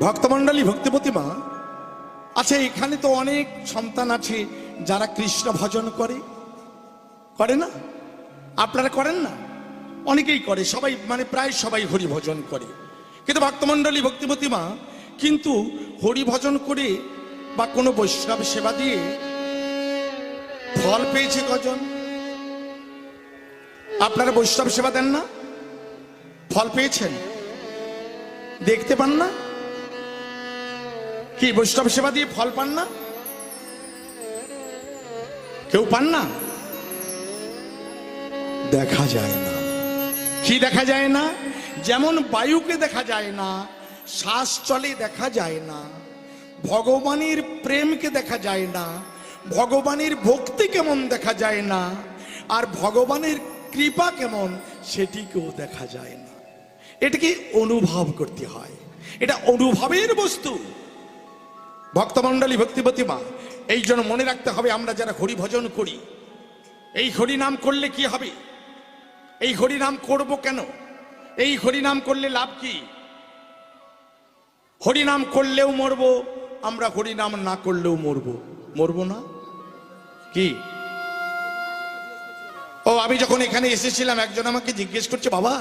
ভক্তমণ্ডলী, ভক্তিপতি মা আচ্ছা এখানে তো অনেক সন্তান আছে যারা কৃষ্ণ ভজন করে। করে না? আপনারা করেন না? অনেকেই করে, সবাই মানে প্রায় সবাই হরি ভজন করে। কিন্তু ভক্তমণ্ডলী, ভক্তিপতি মা, কিন্তু হরি ভজন করে বা কোনো বৈষ্ণব সেবা দিয়ে ফল পেয়েছে কজন? আপনারা বৈষ্ণব সেবা দেন না? ফল পেয়েছেন? দেখতে পান না? কি, বৈষ্ণব সেবা দিয়ে ফল পান না? কেউ পান না? দেখা যায় না। কি দেখা যায় না? যেমন বায়ুকে দেখা যায় না শ্বাস চলে দেখা যায় না, ভগবানের প্রেমকে দেখা যায় না, ভগবানের ভক্তি কেমন দেখা যায় না, আর ভগবানের কৃপা কেমন সেটিকেও দেখা যায় না। এটাকে অনুভব করতে হয়? এটা অনুভবের বস্তু। ভক্তমণ্ডলী ভক্তিপতি মা এই জন্য মনে রাখতে হবে আমরা যারা হরি ভজন করি, এই হরি নাম করলে কি হবে? এই হরি নাম করব কেন? এই হরি নাম করলে লাভ কি? হরি নাম করলেও মরব, আমরা হরি নাম না করলেও মরব। মরব না? কি? ও, আমি যখন এখানে এসেছিলাম, একজন আমাকে জিজ্ঞেস করছে, বাবা,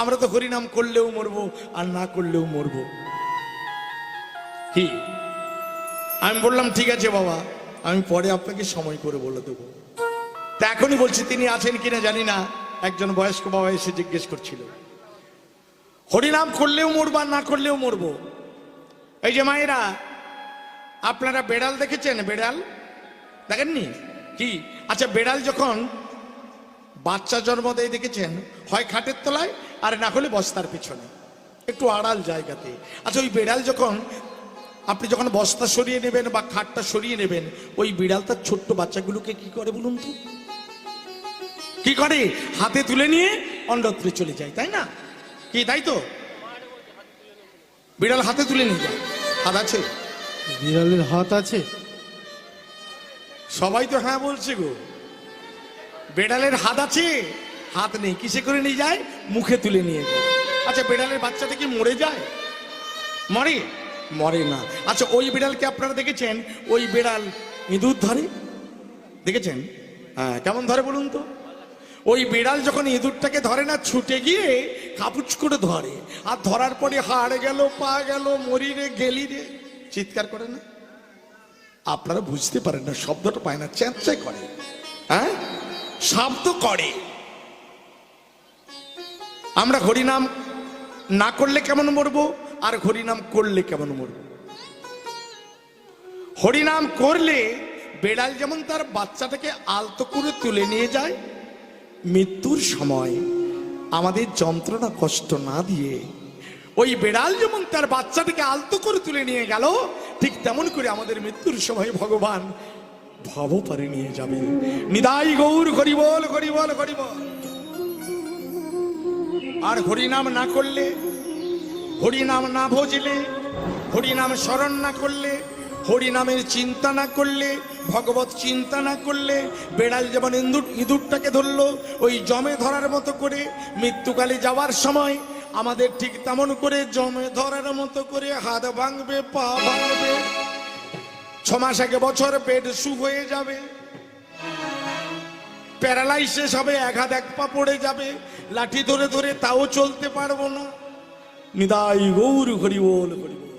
আমরা তো হরি নাম করলেও মরবো আর না করলেও মরবো। কি? আমি বললাম, ঠিক আছে বাবা। আমি পরে আপনাকে সময় করে বলে দেবো। তা এখনই বলছি, তিনি আছেন কিনা জানি না। একজন বয়স্ক বাবা এসে জিজ্ঞেস করছিল, হরিনাম করলেও মরবো আর না করলেও মরবো? এই যে মায়েরা, আপনারা বেড়াল দেখেছেন? বেড়াল? দেখেননি? কি? আচ্ছা বেড়াল যখন বাচ্চা জন্ম দেয় দেখেছেন, হয় খাটের তলায় আর না হলে বস্তার পিছনে। একটু আড়াল জায়গাতে। আচ্ছা ওই বেড়াল যখন আপনি যখন বস্তা সরিয়ে নেবেন বা খাটটা সরিয়ে নেবেন ওই বিড়াল তার ছোট্ট বাচ্চাগুলোকে কি করে বলুন তো? কি করে? হাতে তুলে নিয়ে অন্যত্রে চলে যায় তাই না? কি তাই তো? বিড়াল হাতে তুলে নিয়ে যায়। হাত আছে? বিড়ালের হাত আছে। সবাই তো হ্যাঁ বলছে গো। বেড়ালের হাত আছে? হাত নেই কিসে করে নিয়ে যায়? মুখে তুলে নিয়ে যায়। আচ্ছা বেড়ালের বাচ্চাটা কি মরে যায়? মরে? মরে না। আচ্ছা ওই বিড়ালকে আপনারা দেখেছেন? ওই বিড়াল ইঁদুর ধরে। দেখেছেন? হ্যাঁ কেমন ধরে বলুন তো? ওই বিড়াল যখন ইঁদুরটাকে ধরে না, ছুটে গিয়ে কাপুচ করে ধরে। আর ধরার পরে হাড় গেল, পা গেল, মরি রে, গেলি রে। চিৎকার করে না? আপনারা বুঝতে পারেন না, শব্দটা পায় না, চ্যাঁচাই করে। হ্যাঁ? শব্দ করে। আমরা হরিনাম না করলে কেমন মরবো? আর হরিনাম করলে কেমন মরবো? হরিনাম করলে বেড়াল যেমন তার বাচ্চাটাকে আলতো করে তুলে নিয়ে যায়, মৃত্যুর সময় আমাদের যন্ত্রণা, কষ্ট না দিয়ে ওই বেড়াল যেমন তার বাচ্চাটাকে আলতো করে তুলে নিয়ে গেল, ঠিক তেমন করে আমাদের মৃত্যুর সময় ভগবান ভব পারে নিয়ে যাবে। নিদাই গৌর হরিবল হরিবল হরিবল আর হরিনাম না করলে হরিনাম না ভজলে, হরিনাম স্মরণ না করলে, হরিনামের চিন্তা না করলে, ভগবত চিন্তা না করলে, বেড়াল যেমন ইঁদুর, ইঁদুরটাকে ধরলো, ওই জমে ধরার মতো করে মৃত্যুকালে যাওয়ার সময় আমাদের ঠিক তেমন করে জমে ধরার মতো করে হাত ভাঙবে, পা ভাঙবে। ছ মাস আগে বছর পেট সু হয়ে যাবে। প্যারালাইসিস হবে, এক হাত এক পা পড়ে যাবে। লাঠি ধরে ধরে তাও চলতে পারব না। নিদাই গৌর হরি বল হরি বল